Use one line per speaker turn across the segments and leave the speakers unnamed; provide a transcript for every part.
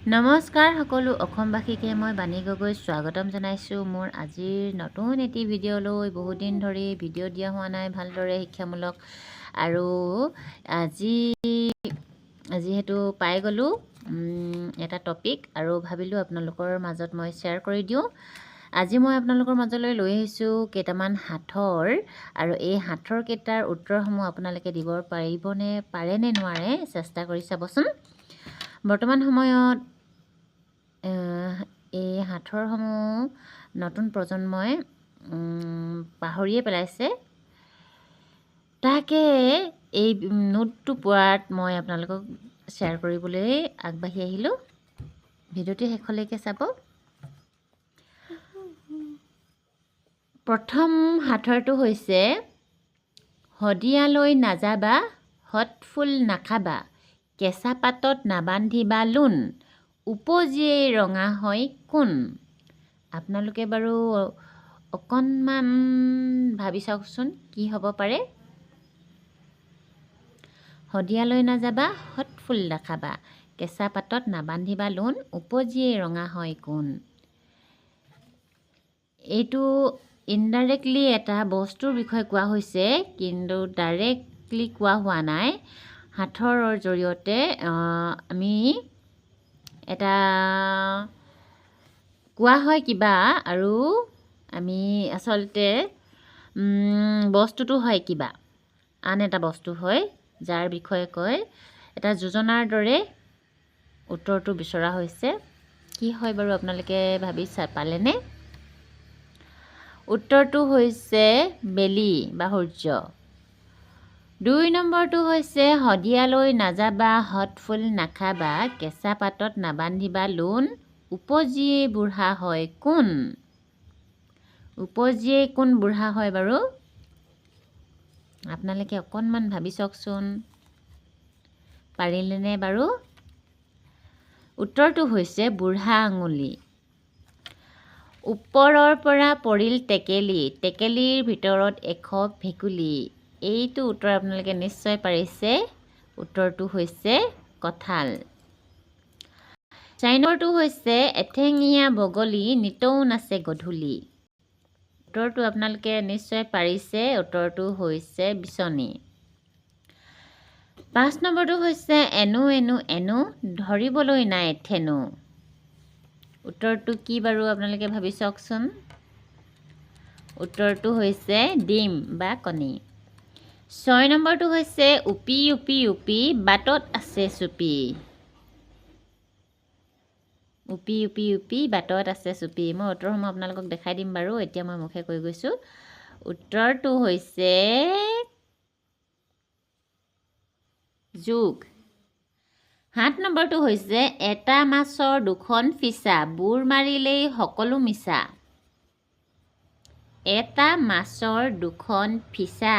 নমস্কাৰ সকলো অসমবাসীকে মই বাণী গগৈ স্বাগতম জনাইছোঁ। মোৰ আজিৰ নতুন এটি ভিডিঅ'লৈ বহুত দিন ধৰি ভিডিঅ' দিয়া হোৱা নাই ভালদৰে শিক্ষামূলক। আৰু আজি যিহেতু পাই গ'লোঁ এটা টপিক আৰু ভাবিলোঁ আপোনালোকৰ মাজত মই শ্বেয়াৰ কৰি দিওঁ। আজি মই আপোনালোকৰ মাজলৈ লৈ আহিছোঁ কেইটামান সাঁথৰ আৰু এই সাঁথৰ কেইটাৰ উত্তৰসমূহ আপোনালোকে দিব পাৰিবনে পাৰেনে নোৱাৰে চেষ্টা কৰি চাবচোন। বৰ্তমান সময়ত এই সাঁথৰসমূহ নতুন প্ৰজন্মই পাহৰিয়ে পেলাইছে। তাকে এই নোটটো পোৱাত মই আপোনালোকক শ্বেয়াৰ কৰিবলৈ আগবাঢ়ি আহিলোঁ। ভিডিঅ'টো শেষলৈকে চাব। প্ৰথম সাঁথৰটো হৈছে শদিয়ালৈ নাযাবা হতফুল নাখাবা। কেঁচা পাতত নাবান্ধিবা লোন। উপজিয়েই ৰঙা হয় কোন আপোনালোকে বাৰু অকণমান ভাবি চাওকচোন কি হ'ব পাৰে? শদিয়ালৈ নাযাবা হতফুল নাখাবা কেঁচা পাতত নাবান্ধিবা লোন উপজিয়েই ৰঙা হয় কোন এইটো ইনডাইৰেক্টলি এটা বস্তুৰ বিষয়ে কোৱা হৈছে কিন্তু ডাইৰেক্টলি কোৱা হোৱা নাই। সাঁথৰৰ জৰিয়তে আমি এটা কোৱা হয় কিবা আৰু আমি আচলতে বস্তুটো হয় কিবা। আন এটা বস্তু হয় যাৰ বিষয়ে কয় এটা যোজনাৰ দৰে উত্তৰটো বিচৰা হৈছে। কি হয় বাৰু আপোনালোকে ভাবি পালেনে? উত্তৰটো হৈছে বেলি বা সূৰ্য। দুই নম্বৰটো হৈছে শদিয়ালৈ নাযাবা হতফুল নাখাবা কেঁচা পাতত নাবান্ধিবা লোন উপজিয়েই বুঢ়া হয় কোন? উপজিয়েই কোন বুঢ়া হয় বাৰু? আপোনালোকে অকণমান ভাবি চাওকচোন। পাৰিলেনে বাৰু? উত্তৰটো হৈছে বুঢ়া আঙুলি। ওপৰৰ পৰা পৰিল টেকেলি। টেকেলিৰ ভিতৰত এশ ভেকুলী। এইটো উত্তৰ আপোনালোকে নিশ্চয় পাৰিছে। উত্তৰটো হৈছে কঁঠাল। চাৰি নম্বৰটো হৈছে এঠেঙীয়া বগলী নিতৌ নাচে গধূলি। উত্তৰটো আপোনালোকে নিশ্চয় পাৰিছে। উত্তৰটো হৈছে বিচনী। পাঁচ নম্বৰটো হৈছে এনো এনো এনো ধৰিবলৈ নাই ঠেনো উত্তৰটো কি বাৰু আপোনালোকে ভাবি চাওকচোন। উত্তৰটো হৈছে ডিম বা কণী। ছয় নম্বৰটো হৈছে উপি উপি উপি বাটত আছে চুপি। উপি উপি উপি বাটত আছে চুপি। মই উত্তৰসমূহ আপোনালোকক দেখাই দিম বাৰু এতিয়া মই মুখে কৈ গৈছোঁ। উত্তৰটো হৈছে যোগ। সাত নম্বৰটো হৈছে এটা মাছৰ দুখন ফিচা বুৰ মাৰিলেই সকলো মিছা। এটা মাছৰ দুখন ফিচা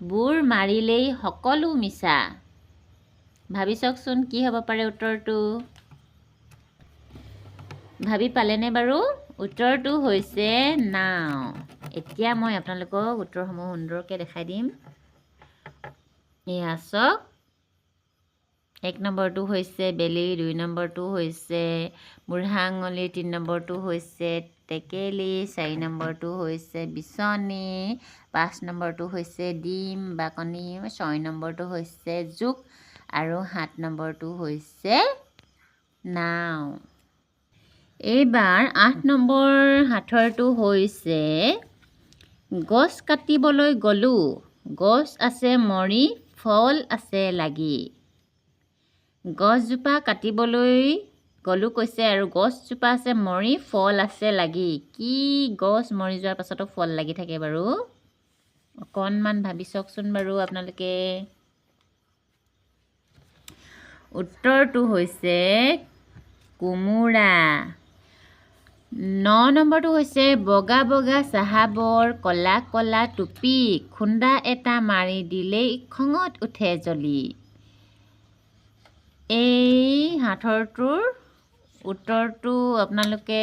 বুৰ মাৰিলেই সকলো মিছা। ভাবি চাওকচোন কি হ'ব পাৰে উত্তৰটো? ভাবি পালেনে বাৰু? উত্তৰটো হৈছে নাও। এতিয়া মই আপোনালোকক উত্তৰসমূহ সুন্দৰকৈ দেখাই দিম। এয়া চাওক। এক নম্বৰটো হৈছে বেলি দুই নম্বৰটো হৈছে বুঢ়া আঙুলি তিনি নম্বৰটো হৈছে টেকেলি চাৰি নম্বৰটো হৈছে বিচনী পাঁচ নম্বৰটো হৈছে ডিম বা কণী ছয় নম্বৰটো হৈছে জোক আৰু সাত নম্বৰটো হৈছে নাও। এইবাৰ আঠ নম্বৰ সাঁথৰটো হৈছে গছ কাটিবলৈ গ'লোঁ গছ আছে মৰি ফল আছে লাগি। গছজোপা কাটিবলৈ গ'লোঁ কৈছে আৰু গছজোপা আছে মৰি ফল আছে লাগি। কি গছ মৰি যোৱাৰ পাছতো ফল লাগি থাকে বাৰু? অকণমান ভাবি চাওকচোন বাৰু আপোনালোকে। উত্তৰটো হৈছে কোমোৰা। ন নম্বৰটো হৈছে বগা বগা চাহাবৰ ক'লা ক'লা টুপি খুন্দা এটা মাৰি দিলেই খঙত উঠে জ্বলি। এই সাঁথৰটোৰ উত্তৰটো আপোনালোকে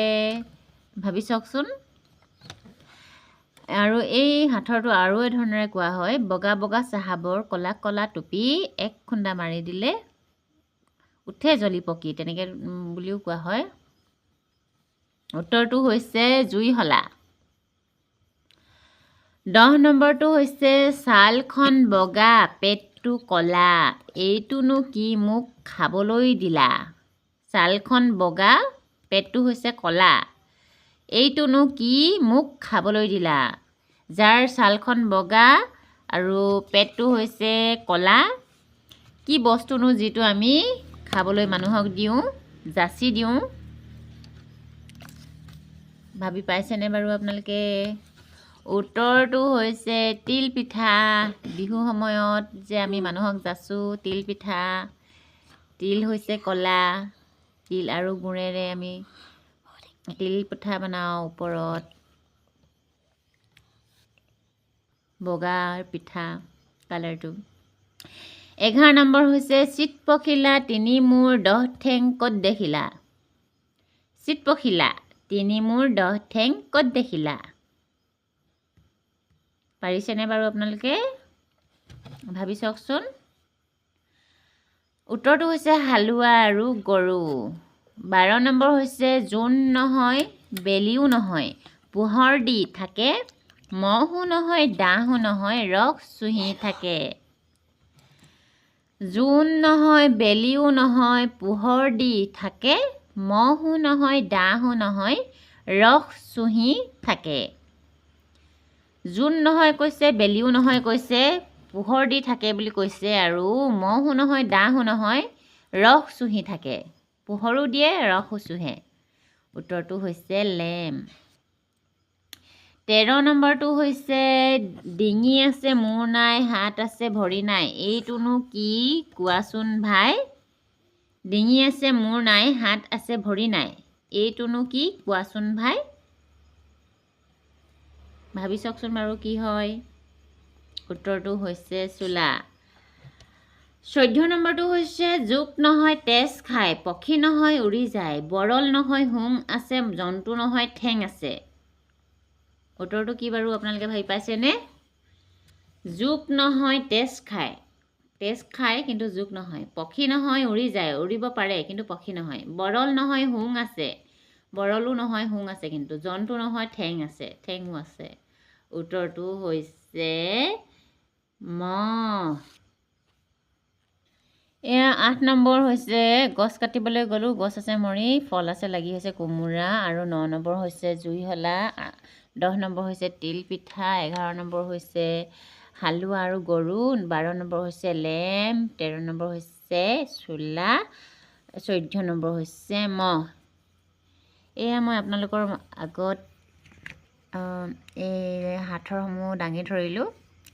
ভাবি চাওকচোন। আৰু এই সাঁথৰটো আৰু এধৰণেৰে কোৱা হয় বগা বগা চাহাবৰ ক'লা ক'লা টুপি এক খুন্দা মাৰি দিলে উঠে জ্বলি পকি তেনেকৈ বুলিও কোৱা হয়। উত্তৰটো হৈছে জুইশলা দহ নম্বৰটো হৈছে ছালখন বগা পেটটো ক'লা এইটোনো কি মোক খাবলৈ দিলা? ছালখন বগা পেটটো হৈছে ক'লা। এইটোনো কি মোক খাবলৈ দিলা? যাৰ ছালখন বগা আৰু পেটটো হৈছে ক'লা কি বস্তুনো যিটো আমি খাবলৈ মানুহক দিওঁ যাচি দিওঁ? ভাবি পাইছেনে বাৰু আপোনালোকে? উত্তৰটো হৈছে তিল পিঠা। বিহু সময়ত যে আমি মানুহক যাচোঁ তিল পিঠা তিল হৈছে ক'লা। তিল আৰু গুড়েৰে আমি তিল পিঠা বনাওঁ ওপৰত। বগা পিঠা কালাৰটো। এঘাৰ নম্বৰ হৈছে চিত পখিলা তিনি মূৰ দহ ঠেং ক'ত দেখিলা? চিত পখিলা তিনি মূৰ দহ ঠেং ক'ত দেখিলা? পাৰিছেনে বাৰু আপোনালোকে? ভাবি চাওকচোন। উত্তৰটো হৈছে হালোৱা আৰু গৰু। বাৰ নম্বৰ হৈছে জোন নহয় বেলিও নহয় পোহৰ দি থাকে মহো নহয় দাহো নহয় ৰস চুহি থাকে। জোন নহয় বেলিও নহয় পোহৰ দি থাকে মহো নহয় দাহো নহয় ৰস চুহি থাকে। জোন নহয় কৈছে বেলিও নহয় কৈছে পোহৰ দি থাকে বুলি কৈছে আৰু মহো নহয় দাহো নহয় ৰস চুহি থাকে। পোহৰো দিয়ে ৰসো চুহে। উত্তৰটো হৈছে লেম। তেৰ নম্বৰটো হৈছে ডিঙি আছে মূৰ নাই হাত আছে ভৰি নাই। এইটোনো কি কোৱাচোন ভাই? ডিঙি আছে মূৰ নাই হাত আছে ভৰি নাই। এইটোনো কি কোৱাচোন ভাই? ভাবি চাওকচোন বাৰু কি হয়। উত্তৰটো হৈছে চোলা। চৈধ্য নম্বৰটো হৈছে জোক নহয়, তেজ খায়, পক্ষী নহয়, উৰি যায়, বৰল নহয় হোং আছে, জন্তু নহয়, ঠেং আছে। উত্তৰটো কি বাৰু আপোনালোকে ভাবি পাইছেনে? জোক নহয়, তেজ খায়। তেজ খায়, কিন্তু জোক নহয়। পক্ষী নহয়, উৰি যায়, উৰিব পাৰে, কিন্তু পক্ষী নহয়। বৰল নহয় হোং আছে। বৰলো নহয় হোং আছে কিন্তু, জন্তু নহয়, ঠেং আছে, ঠেঙো আছে। উত্তৰটো হৈছে মহ এয়া আঠ নম্বৰ হৈছে গছ কাটিবলৈ গ'লোঁ গছ আছে মৰি ফল আছে লাগি হৈছে কোমোৰা আৰু ন নম্বৰ হৈছে জুইশলা দহ নম্বৰ হৈছে তিল পিঠা এঘাৰ নম্বৰ হৈছে হালোৱা আৰু গৰু বাৰ নম্বৰ হৈছে লেম তেৰ নম্বৰ হৈছে চোলা চৈধ্য নম্বৰ হৈছে মহ এয়া মই আপোনালোকৰ আগত এই সাঁথৰসমূহ দাঙি ধৰিলোঁ।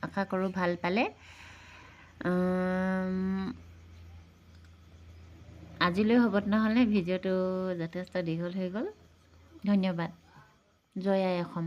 আশা কৰোঁ ভাল পালে। আজিলৈ হ'ব নহ'লে ভিডিঅ'টো যথেষ্ট দীঘল হৈ গ'ল। ধন্যবাদ। জয় আই অসম।